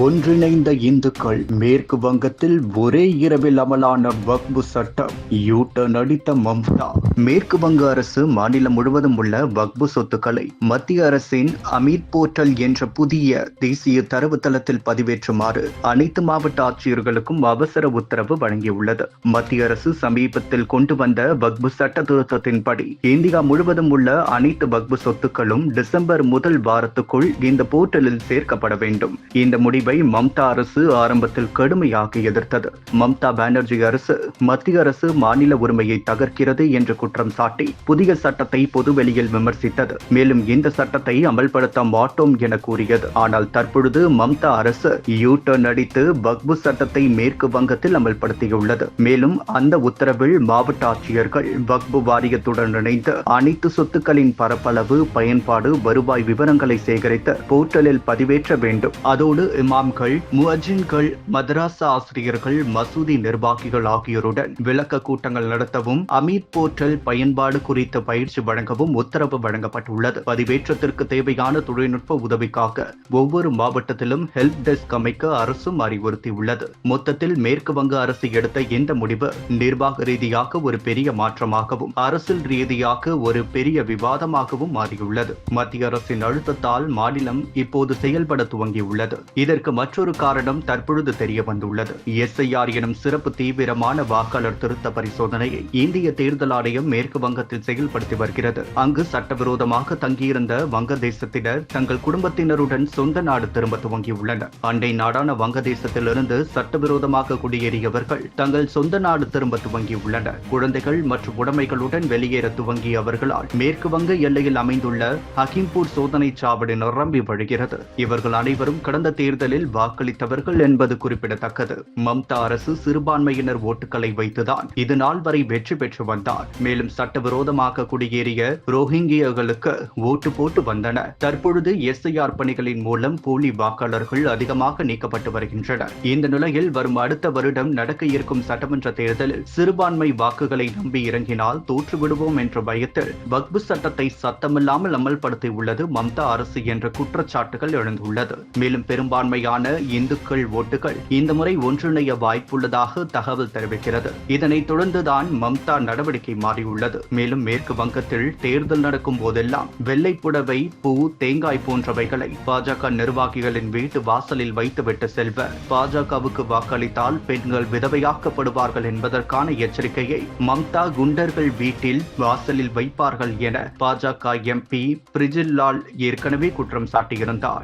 ஒன்றிணைந்த இந்துக்கள் மேற்கு வங்கத்தில் ஒரே இரவில் அமலான வக்பு சட்டம். யூட்டர்ன் அடித்த மம்தா. மேற்கு வங்க அரசு மாநிலம் முழுவதும் உள்ள வக்பு சொத்துக்களை மத்திய அரசின் அமீத் போர்ட்டல் என்ற புதிய தேசிய தரவுத்தளத்தில் பதிவேற்றுமாறு அனைத்து மாவட்ட ஆட்சியர்களுக்கும் அவசர உத்தரவு வழங்கியுள்ளது. மத்திய அரசு சமீபத்தில் கொண்டு வந்த வக்பு சட்ட திருத்தத்தின்படி இந்தியா முழுவதும் உள்ள அனைத்து வக்பு சொத்துக்களும் டிசம்பர் முதல் வாரத்துக்குள் இந்த போர்ட்டலில் சேர்க்கப்பட வேண்டும். இந்த முடிவு முடிவை மம்தா அரசு ஆரம்பத்தில் கடுமையாக எதிர்த்தது. மம்தா பானர்ஜி அரசு மத்திய அரசு மாநில உரிமையை தகர்க்கிறது என்று குற்றம் சாட்டி புதிய சட்டத்தை பொதுவெளியில் விமர்சித்தது. மேலும் இந்த சட்டத்தை அமல்படுத்த மாட்டோம் என கூறியது. ஆனால் தற்பொழுது மம்தா அரசு யூ டர்ன் அடித்து வக்பு சட்டத்தை மேற்கு வங்கத்தில் அமல்படுத்தியுள்ளது. மேலும் அந்த உத்தரவில் மாவட்ட ஆட்சியர்கள் வக்பு வாரியத்துடன் இணைந்து அனைத்து சொத்துக்களின் பரப்பளவு பயன்பாடு வருவாய் விவரங்களை சேகரித்து போர்ட்டலில் பதிவேற்ற வேண்டும். அதோடு இமாம்கள் முஅஜின்கள் மதராசா ஆசிரியர்கள் மசூதி நிர்வாகிகள் ஆகியோருடன் விளக்க கூட்டங்கள் நடத்தவும் அமீத் போர்ட்டல் பயன்பாடு குறித்த பயிற்சி வழங்கவும் உத்தரவு வழங்கப்பட்டுள்ளது. பதிவேற்றத்திற்கு தேவையான தொழில்நுட்ப உதவிக்காக ஒவ்வொரு மாவட்டத்திலும் ஹெல்ப் டெஸ்க் அமைக்க அரசும் அறிவுறுத்தியுள்ளது. மொத்தத்தில் மேற்கு வங்க அரசு எடுத்த இந்த முடிவு நிர்வாக ரீதியாக ஒரு பெரிய மாற்றமாகவும் அரசியல் ரீதியாக ஒரு பெரிய விவாதமாகவும் மாறியுள்ளது. மத்திய அரசின் அழுத்தத்தால் மாநிலம் இப்போது செயல்பட துவங்கியுள்ளது. இதற்கு மற்றொரு காரணம் தற்பொழுது தெரிய வந்துள்ளது எஸ்ஐஆர் எனும் சிறப்பு தீவிரமான வாக்காளர் திருத்த பரிசோதனையை இந்திய தேர்தல் ஆணையம் மேற்கு வங்கத்தில் செயல்படுத்தி வருகிறது. அங்கு சட்டவிரோதமாக தங்கியிருந்த வங்கதேசத்தினர் தங்கள் குடும்பத்தினருடன் சொந்த நாடு திரும்ப துவங்கியுள்ளனர். அண்டை நாடான வங்கதேசத்திலிருந்து சட்டவிரோதமாக குடியேறியவர்கள் தங்கள் சொந்த நாடு திரும்ப துவங்கியுள்ளனர். குழந்தைகள் மற்றும் உடைமைகளுடன் வெளியேற துவங்கிய அவர்களால் மேற்கு வங்க எல்லையில் அமைந்துள்ள ஹக்கிம்பூர் சோதனை சாவடி நிரம்பி வழிகிறது. இவர்கள் அனைவரும் கடந்த தேர்தலில் வாக்களித்தவர்கள் என்பது குறிப்பிடத்தக்கது. மம்தா அரசு சிறுபான்மையினர் ஓட்டுகளை வைத்துதான் இது நாள் வரை வெற்றி பெற்று வந்தார். மேலும் சட்டவிரோதமாக குடியேறிய ரோஹிங்கியர்களுக்கு ஓட்டு போட்டு வந்தனர் தற்பொழுது எஸ்ஐஆர் பணிகளின் மூலம் போலி வாக்காளர்கள் அதிகமாக நீக்கப்பட்டு வருகின்றனர். இந்த நிலையில் வரும் அடுத்த வருடம் நடக்க இருக்கும் சட்டமன்ற தேர்தலில் சிறுபான்மை வாக்குகளை நம்பி இறங்கினால் தோற்றுவிடுவோம் என்ற பயத்தில் வக்பு சட்டத்தை சத்தமில்லாமல் அமல்படுத்தியுள்ளது மம்தா அரசு என்ற குற்றச்சாட்டுகள் எழுந்துள்ளது. மேலும் பெரும்பான்மை பெரும்பான்மையான இந்துக்கள் ஓட்டுகள் இந்த முறை ஒன்றிணைய வாய்ப்புள்ளதாக தகவல் தெரிவிக்கிறது. இதனைத் தொடர்ந்துதான் மம்தா நடவடிக்கை மாறியுள்ளது. மேலும் மேற்கு வங்கத்தில் தேர்தல் நடக்கும் போதெல்லாம் வெள்ளை புடவை பூ தேங்காய் போன்றவைகளை பாஜக நிர்வாகிகளின் வீட்டு வாசலில் வைத்துவிட்டு செல்வர் பாஜகவுக்கு வாக்களித்தால் பெண்கள் விதவையாக்கப்படுவார்கள் என்பதற்கான எச்சரிக்கையை மம்தா குண்டர்கள் வீட்டில் வாசலில் வைப்பார்கள் என பாஜக எம்பி பிரிஜில்லால் ஏற்கனவே குற்றம் சாட்டியிருந்தார்.